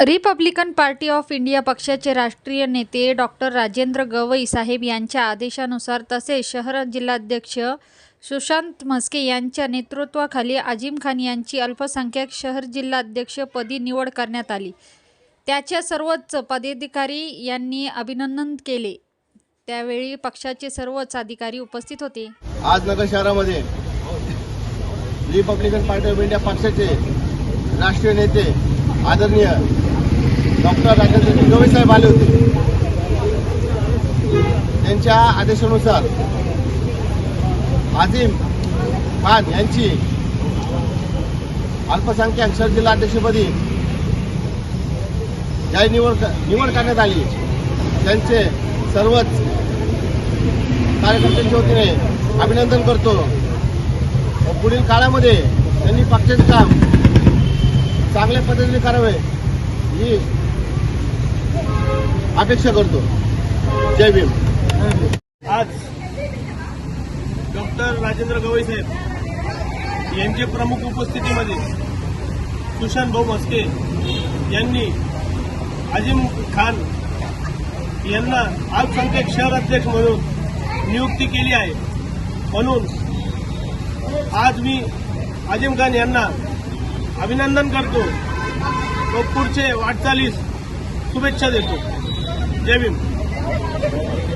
Republican party of India पक्षाचे राष्ट्रीय नेते डॉक्टर राजेंद्र गवई साहेब यांच्या आदेशानुसार तसेच शहर जिल्हाध्यक्ष सुशांत म्हस्के यांच्या नेतृत्वाखाली आजिम खान यांची अल्पसंख्याक शहर जिल्हाध्यक्षपदी निवड करण्यात आली. त्याच्या सर्वच पदाधिकारी यांनी अभिनंदन केले. त्यावेळी पक्षाचे सर्वच अधिकारी उपस्थित होते. आज नगर शहरामध्ये रिपब्लिकन पार्टी ऑफ इंडिया पक्षाचे राष्ट्रीय नेते आदरणीय डॉक्टर राजेंद्र गवई साहेब आले होते. त्यांच्या आदेशानुसार आझिम खान यांची अल्पसंख्याक शहर जिल्हाध्यक्षपदी जाहीर निवड निवड करण्यात आली. त्यांचे सर्वच कार्यकर्त्यांच्या वतीने अभिनंदन करतो. पुढील काळामध्ये त्यांनी पक्षाचे काम चांगल्या पद्धतीने करावे. अपेक्षा करतो. जय भीम. आज डॉक्टर राजेंद्र गवई साहेब यांच्या प्रमुख उपस्थितीमध्ये सुशांत भाऊ मस्के यांनी आजिम खान यांना अल्पसंख्याक शहर अध्यक्ष म्हणून नियुक्ती केली आहे. म्हणून आज मी आजिम खान यांना अभिनंदन करतो. व पुढचे वाटचालीस शुभेच्छा देतो जय भीम